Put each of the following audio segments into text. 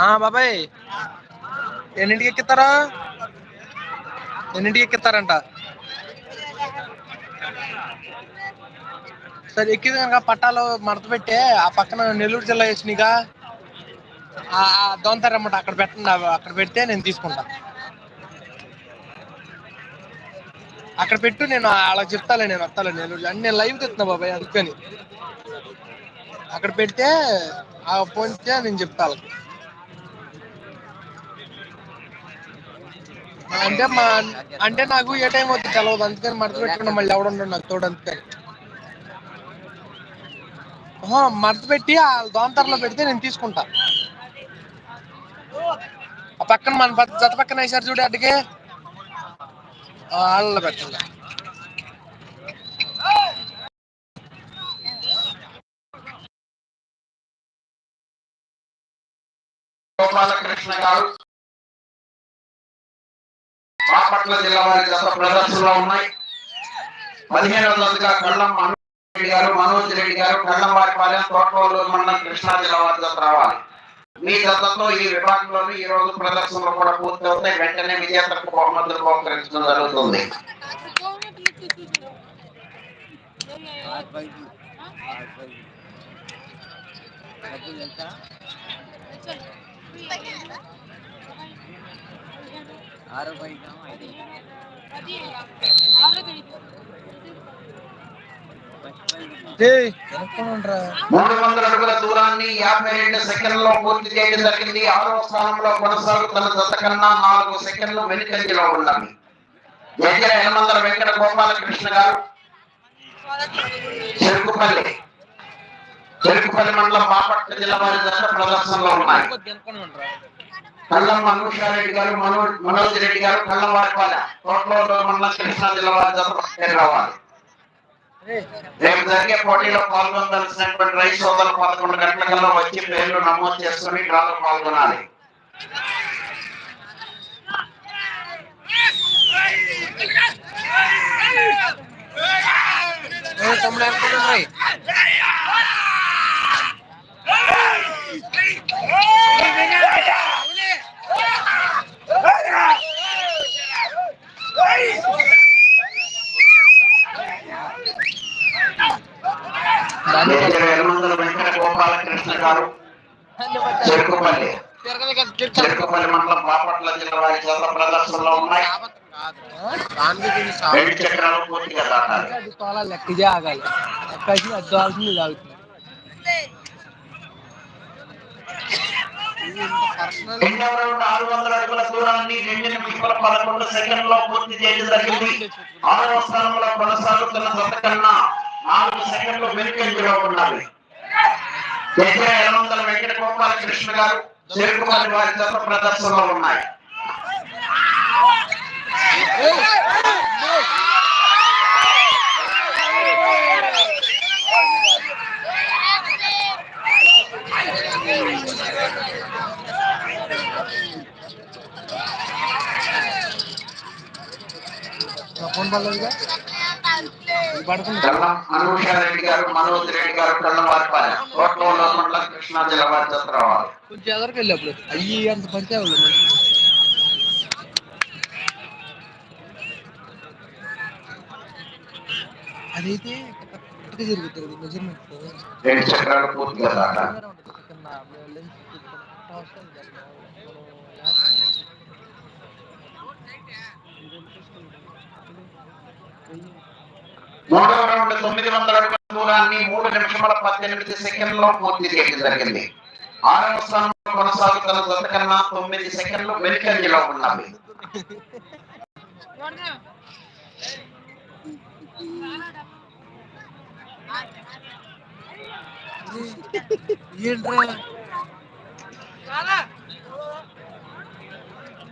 ఆ బాబాయ్. ఎన్నింటికి ఎక్కిస్తారా? ఎన్నింటికి ఎక్కిస్తారంట? సరే ఎక్కింది కనుక పట్టాలు మడత పెట్టే ఆ పక్కన నెల్లూరు జిల్లా వచ్చినాయిగా ఆ దొంతారన్నమాట అక్కడ పెట్టండి అక్కడ పెడితే నేను తీసుకుంటా. అక్కడ పెట్టు నేను అలా చెప్తాలే నేను వస్తాలే నెల్లూరు అన్ని నేను లైవ్ తెస్తున్నా బాబాయ్ అందుకని. అక్కడ పెడితే ఆ ఫోన్ నేను చెప్తాను అంటే మా అంటే నాకు ఏ టైం అవుతుంది తెలవదు. అందుకని మడత పెట్టుకున్నా మళ్ళీ ఎవడున్నాడు నాకు తోడు అందుకని. ఆహా, మడత పెట్టి ఆ దోంతరలో పెడితే నేను తీసుకుంటా. ఆ పక్కన మన జత పక్కన వేసారు చూడు అడ్డకే. వాళ్ళ పెట్టండి. గోపాలకృష్ణ గారు. బాపట్ల జిల్లా వారి గత ప్రదర్శనలో ఉన్నాయి. పదిహేను వందలుగా కళ్ళం రెడ్డి గారు మనోజ్ రెడ్డి గారు కళ్ళం వారిపాలెం తోటలూరు మండలం కృష్ణా జిల్లా వారి జత రావాలి. మీ గతంలో ఈ విభాగంలోని ఈ రోజు ప్రదర్శనలో కూడా పూర్తి అవుతాయి వెంటనే విజేతలకు బహుమతులు బహుకరించడం జరుగుతుంది. ఏయ్, మూడు వందల అడుగుల దూరాన్ని యాభై రెండు సెకండ్లలో పూర్తి చేయడం జరిగింది. ఆరో స్థానంలో కొనసాగుతున్న జత కన్నా నాలుగు సెకండ్లు వెనుకంజలో ఉన్నవి. దగ్గర యనమందల వెంకట గోపాలకృష్ణ గారు. చెరుకుపల్లి. చెరుకుపల్లి మండలం బాపట్ల జిల్లా వారి జత ప్రదర్శనలో ఉన్నాయి. కళ్ళం మనోషారెడ్డి గారు మనో మనోజ్ రెడ్డి గారు కళ్ళం వారిపాలె తోటలో మండలం కృష్ణా జిల్లా వారి జత రావాలి. రేపు జరిగే పోటీలో పాల్గొనాల్సినటువంటి రైతు సోదరులు పదకొండు గంటల కల్లా వచ్చి పేర్లు నమోదు చేసుకుని డ్రాలో పాల్గొనాలి. ఏయ్, తమ్ముడు గోపాలకృష్ణ గారు. చెరుకుపల్లి. తిరగదు కదా, తిరగదు. చెరుకుపల్లి మండలం బాపట్ల జిల్లా వారి చేత ప్రదర్శనలో ఉన్నాయి. దానికి దీనికి సాగు. రెండు చక్రాలు పూర్తిగా దాటాలి. అది తోలాలి లెక్క ఇదే ఆగాలి లెక్క అయితే అది రౌండ్ ఆరు వందల అడుగుల దూరాన్ని రెండు నిమిషాల పదకొండు సెకండ్లో పూర్తి చేయడం జరిగింది ఆరవ స్థానంలో కొనసాగుతున్న జత కన్నా నాలుగు సెకండ్లు వెనుకంజలో ఉన్నవి దగ్గర ఎలమందల వెంకట గోపాలకృష్ణ గారు చెరుకుపల్లి వారి జత ప్రదర్శనలో ఉన్నాయి. ఫోన్ పడలేదుగా ఇది పడుతుంది కల్లం అనూషారెడ్డి గారు మనోజ్ రెడ్డి గారు కళ్ళవారిపాలెం కోట్లలో మండలం కృష్ణా జిల్లా వారి జత రావాలి కొంచెం ఎదరికి వెళ్ళి అప్పుడు అయ్యి అంత పడితే వాళ్ళు మంచిది. అదైతే కరెక్ట్గా జరుగుతుంది మెజర్మెంట్ రెండు చక్రాలు పూర్తిగా దాటాలి కింద లెన్స్ రౌండ్ తొమ్మిది వందల దూరాన్ని మూడు నిమిషముల పద్దెనిమిది సెకండ్లో పూర్తి చేయడం జరిగింది. ఆరవ స్థానంలో కొనసాగుతున్న జత కన్నా తొమ్మిది సెకండ్లు వెనుకంజలో ఉన్నవి ఏంట్రా?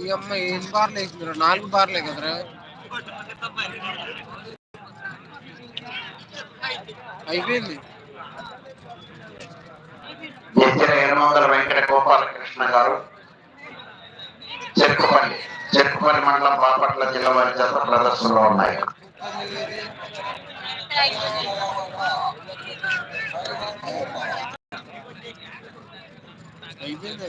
ఈ అమ్మాయి ఎన్ని బార్లు వేసిందిరా నాలుగు బార్లే కదరా అయిపోయింది. ఎత్తిన ఎనమందల వెంకట గోపాలకృష్ణ గారు. చెరుకుపల్లి చెరుకుపల్లి మండలం బాపట్ల జిల్లా వారి జత ప్రదర్శనలో ఉన్నాయి. అయిపోయింది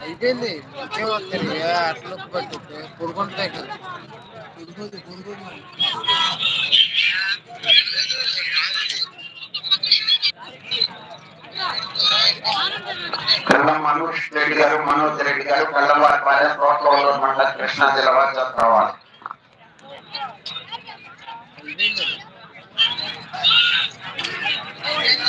అయిపోయింది. ఇంకే అయిపోయింది వస్తుంది అట్లా పట్టు పొడుకుంటాయి కదా. పొడుకోదు పొడుకోదు మనోజ్ రెడ్డి గారు. మనోజ్ రెడ్డి గారు కళ్ళవారి పాలెం తోటలో మండలం కృష్ణా జిల్లా వారి రావాలి Oh, yeah.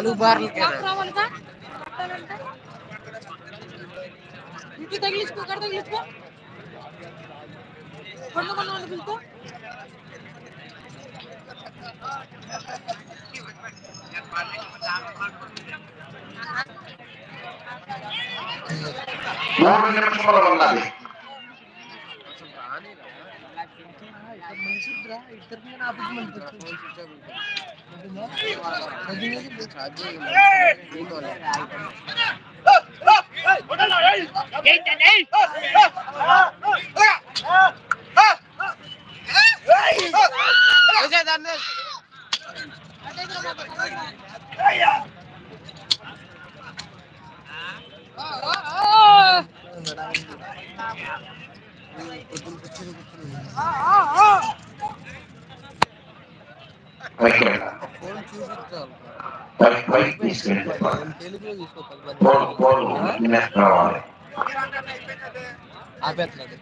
నాలుగు బార్లకే ఇంటి తగిలించుకో ఇక్కడ తగిలించుకో కొన్న కొన్న వాళ్ళు పిలుచుకో మూడు నిమిషంలో ఉన్నది అసలు రానిరా ఇక్కడ మనిషిరా ఇద్దరు మీద ఆపేసి మనకి సాధ్యం ఆపేస్తున్నాడు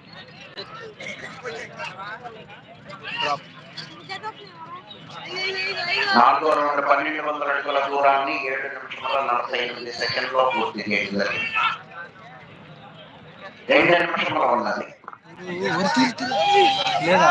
నాలుగో రౌండ్ పన్నెండు వందల అడుగుల దూరాన్ని ఏడు నిమిషముల నలభై ఎనిమిది సెకండ్లో పూర్తి చేయడం జరిగింది రెండు నిమిషముల ఉన్నది లేదా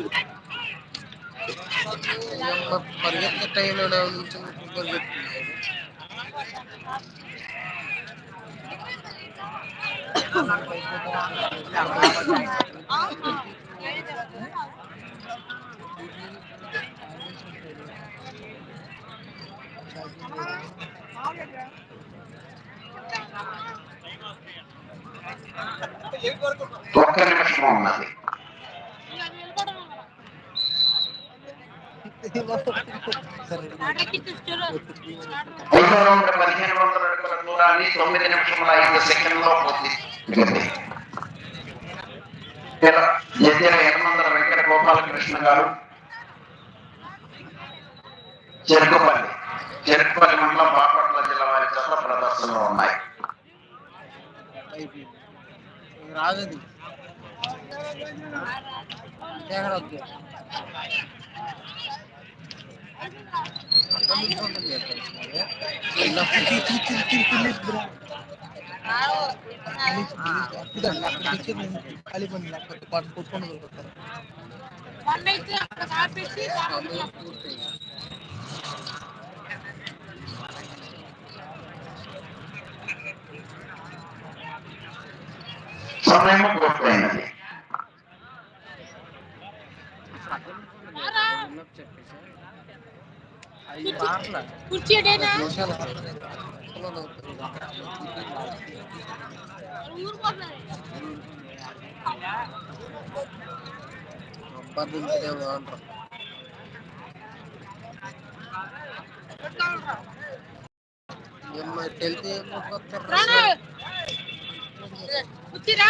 పరిగెత్తే టైంలోనే నుంచి పరిగెత్తుంది ఒక్క నిమిషం ఉన్నది పదిహేను వందల అడుగుల దూరాన్ని తొమ్మిది నిమిషముల ఐదు సెకండ్లో పూర్తి చేసింది. వెంకట గోపాలకృష్ణ గారు చెరుకుపల్లి చెరుకుపల్లి మండలం బాపట్ల జిల్లా వారి చేత ప్రదర్శనలు ఉన్నాయి రాగది వద్దు అక్కడ నుంచి ఉంటుంది ఇలా తిరిగి తిరిగి తిరిగి తిరిగి తిరిగి బ్రో. ఇదండి, అక్కడ తెచ్చి నేను ఖాళీ పని లేకపోతే పాటు కొట్టుకొని వెళ్ళిపోతాను. వన్ అయితే అక్కడ ఆపేసి సమయం పూర్తయింది. ಕುರ್ಚಿ ಇಡೇನ ಕುರ್ಚಿರಾ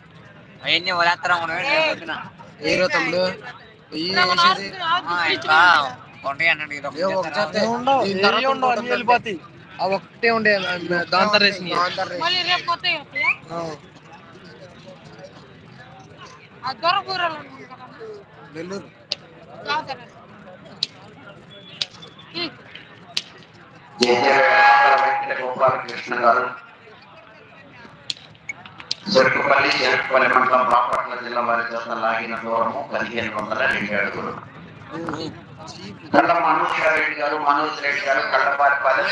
అవన్నీ వదిలేస్తారా మనం ఏ ఒక రొక్కం జత ఉండవు దీని ఏవి తర్వాత ఉండవు అన్ని ఇంకొకటి వెళ్ళిపోతాయి ఆ ఒక్కటే ఉండే దాంతో రేసి. ఆ దొర కూరలు ఉన్నాయి కదా నెల్లూరు జాతర జయజయ వెంకట గోపాలకృష్ణ గారు చెరుకుపల్లి చెరుకుపల్లి మండలం బాపట్ల జిల్లా వారి చేత లాగిన దూరము పదిహేను వందల రెండు అడుగులు మనోజ్ రెడ్డి గారు మనోజ్ రెడ్డి గారు కళ్ళపారిపాలెం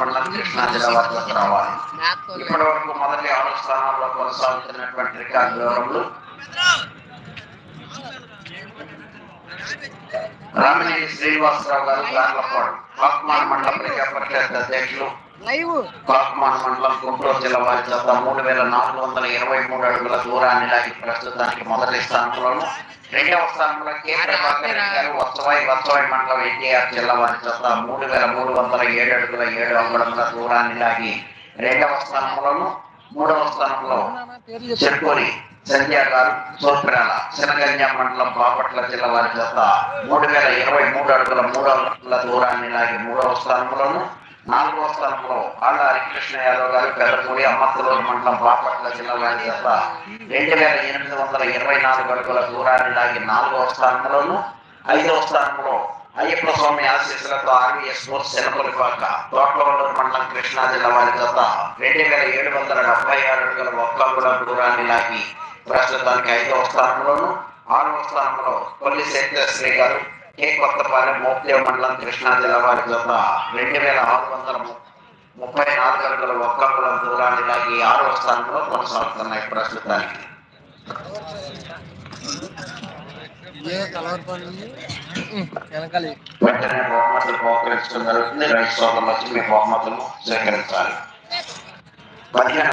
మండలం కృష్ణా జిల్లా వారి చేత రావాలి ఇప్పటి వరకు మొదటి ఆరు స్థానాల్లో కొనసాగుతున్నటువంటి రికార్డు వివరములు రామినేని శ్రీనివాసరావు గారు పాక్మాన్ మండల ప్రజా పరిషత్ అధ్యక్షులు లైవ్. పాక్మాన్ మండలం గుంటూరు జిల్లా వారి చేత మూడు వేల నాలుగు వందల ఇరవై మూడు అడుగుల దూరాన్ని లాగి ప్రస్తుతానికి మొదటి స్థానంలోను రెండవ స్థానంలో కె ప్రభాకర్ గారు వత్సవాయి వత్సవాయి మండలం ఎన్టీఆర్ జిల్లా వారి చేత మూడు వేల మూడు వందల ఏడు అడుగుల ఏడు అంగుళముల దూరాన్ని లాగి రెండవ స్థానంలోను మూడవ స్థానంలో చెరుకూరి సంధ్య గారు సోప్రాల శనగంజ మండలం బాపట్ల జిల్లా వారి చేత మూడు వేల ఇరవై మూడు అడుగుల మూడు అడుగుల దూరాన్ని లాగి మూడవ స్థానంలోను నాలుగవ స్థానంలో ఆళ్ళ హరికృష్ణ యాదవ్ గారు పెద్దపూడి అమ్మత్తలూరు మండలం బాపట్ల జిల్లా వారి చేత రెండు వేల ఎనిమిది వందల ఇరవై నాలుగు అడుగుల దూరాన్ని లాగి నాలుగవ స్థానంలోను ఐదవ స్థానంలో అయ్యప్ప స్వామి ఆశీస్సులతో ఆర్వీఎస్ స్పోర్ట్స్ శనపల్లిపాక తోటలూరు మండలం కృష్ణా జిల్లా వారి చేత రెండు వేల ఏడు వందల డెబ్బై ఆరు అడుగుల ఒక్క అంగుళం దూరాన్ని లాగి ప్రస్తుతానికి ఐదవ స్థానంలోను ఆరవ స్థానంలో కొల్లి శ్రీ గారు కే కొత్తపాలెం మోప్దేవ్ మండలం కృష్ణా జిల్లా వారి చేత రెండు వేల ఆరు వందల ముప్పై నాలుగు అడుగుల ఒక్క అంగుళం దూరాన్ని లాగి ఆరో స్థానంలో కొనసాగుతున్నాయి ప్రస్తుతానికి వెంటనే బహుమతులు బహుకరించడం జరుగుతుంది రైతు సోదరులు వచ్చి మీ బహుమతులు సేకరించాలి పదిహేను